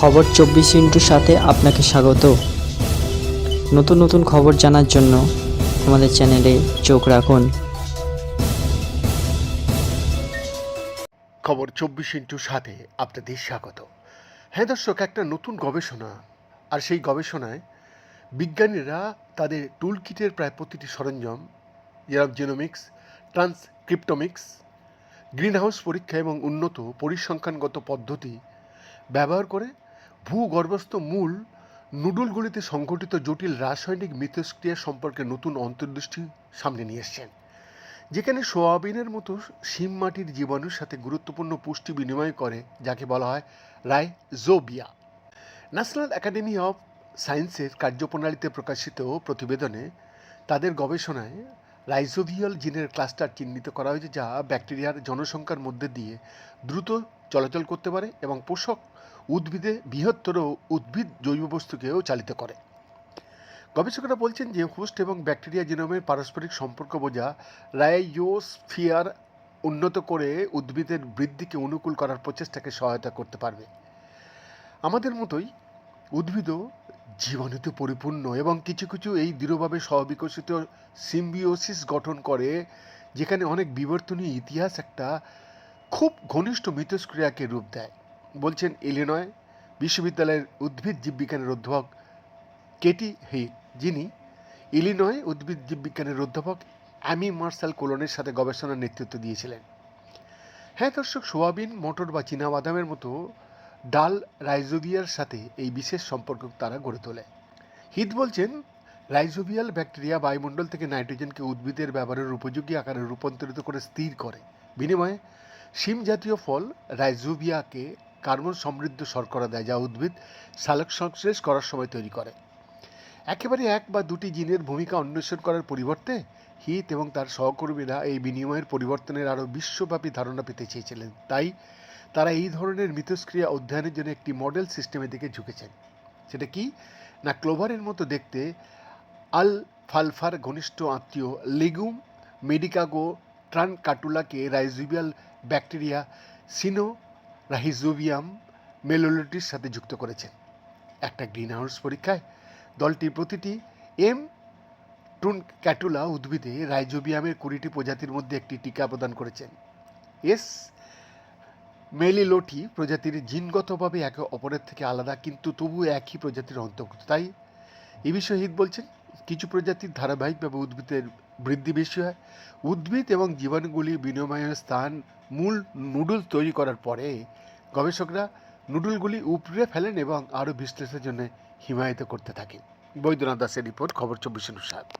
খবর চব্বিশ ইন্টুর সাথে আপনাকে স্বাগত। নতুন নতুন খবর জানার জন্য আমাদের চ্যানেলে চোখ রাখুন। খবর চব্বিশ ইন্টুর সাথে আপনাদের স্বাগত। হ্যাঁ দর্শক, একটা নতুন গবেষণা। আর সেই গবেষণায় বিজ্ঞানীরা তাদের টুল কিটের প্রায় প্রতিটি সরঞ্জাম যেরকম জেনোমিক্স, ট্রান্সক্রিপ্টোমিক্স, গ্রিনহাউস পরীক্ষা এবং উন্নত পরিসংখ্যানগত পদ্ধতি ব্যবহার করে ভূগর্ভস্থ মূল নুডলগুলিতে সংঘটিত জটিল রাসায়নিক মিথস্ক্রিয়া সম্পর্কে নতুন অন্তর্দৃষ্টি সামনে নিয়ে এসছেন। যেখানে সোয়াবিনের মতো শিম মাটির জীবাণুর সাথে গুরুত্বপূর্ণ পুষ্টি বিনিময় করে, যাকে বলা হয় রাইজোবিয়া। ন্যাশনাল একাডেমি অফ সায়েন্সের কার্যপ্রণালীতে প্রকাশিত প্রতিবেদনে তাদের গবেষণায় রাইজোভিয়াল জিনের ক্লাস্টার চিহ্নিত করা হয়েছে, যা ব্যাকটেরিয়ার জনসংখ্যার মধ্যে দিয়ে দ্রুত চলাচল করতে পারে এবং পোষক উদ্ভিদে বৃহত্তর উদ্ভিদ জৈব বস্তুকেও চালিত করে। গবেষকরা বলছেন যে হোস্ট এবং ব্যাকটেরিয়া জিনোমের পারস্পরিক সম্পর্ক বোঝা রাইজোস্ফিয়ার উন্নত করে উদ্ভিদের বৃদ্ধিকে অনুকূল করার প্রচেষ্টাকে সহায়তা করতে পারবে। আমাদের মতোই উদ্ভিদও জীবাণুতে পরিপূর্ণ এবং কিছু কিছু এই দৃঢ়ভাবে সহবিকশিত সিম্বিওসিস গঠন করে, যেখানে অনেক বিবর্তনীয় ইতিহাস একটা খুব ঘনিষ্ঠ মিথস্ক্রিয়াকে রূপ দেয়। বলছেন ইলিনয় বিশ্ববিদ্যালয়ের উদ্ভিদ জীববিজ্ঞানের অধ্যাপক কেটি হিট যিনি ইলিনয় উদ্ভিদ জীববিজ্ঞানের অধ্যাপক অ্যামি মার্শাল কোলনের সাথে গবেষণার নেতৃত্ব দিয়েছিলেন। হ্যাঁ দর্শক, সোয়াবিন, মটর বা চীনাবাদামের মতো ডাল রাইজোবিয়ার সাথে এই বিশেষ সম্পর্ক তারা গড়ে তোলে। হিত বলছেন, রাইজোবিয়াল ব্যাকটেরিয়া বায়ুমণ্ডল থেকে নাইট্রোজেনকে উদ্ভিদের ব্যবহারের উপযোগী আকারে রূপান্তরিত করে স্থির করে। বিনিময়ে, শিম জাতীয় ফল রাইজোবিয়াকে কার্বন সমৃদ্ধ শর্করা দেয় যা উদ্ভিদ সালোক সংশ্লেষ করার সময় তৈরি করে। একেবারে এক বা দুটি জিনের ভূমিকা অন্বেষণ করার পরিবর্তে হিত এবং তার সহকর্মীরা এই বিনিময়ের পরিবর্তনের আরও বিশ্বব্যাপী ধারণা পেতে চেয়েছিলেন। তাই তারা এই ধরনের মিথস্ক্রিয়া অধ্যয়নের জন্য একটি মডেল সিস্টেমের দিকে ঝুঁকেছেন। সেটা কি? না, ক্লোভারের মতো দেখতে আল ফালফার ঘনিষ্ঠ আত্মীয় লেগুম, মেডিকাগো ট্রান কাটুলাকে রাইজোবিয়াল ব্যাকটেরিয়া, সিনো রাহিজোবিয়াম মেলোলোটির সাথে যুক্ত করেছেন। একটা গ্রিনহাউস পরীক্ষায় দলটি প্রতিটি এম টুন ক্যাটুলা উদ্ভিদে রাইজোবিয়ামের কুড়িটি প্রজাতির মধ্যে একটি টিকা প্রদান করেছেন। এস মেলিলোটি প্রজাতির জিনগতভাবে একে অপরের থেকে আলাদা, কিন্তু তবু একই প্রজাতির অন্তর্ভুক্ত তাই এ বিষয়ে হিত বলছেন, কিছু প্রজাতির ধারাবাহিকভাবে উদ্ভিদের বৃদ্ধি বেশি হয়। উদ্ভিদ এবং জীবাণুগুলি বিনিময়ের স্থান মূল নুডুল তৈরি করার পরে গবেষকরা নুডলগুলি উপড়ে ফেলেন এবং আরও বিশ্লেষণের জন্য হিমায়িত করতে থাকেন। বৈদ্যনাথ দাসের রিপোর্ট, খবর চব্বিশ সাত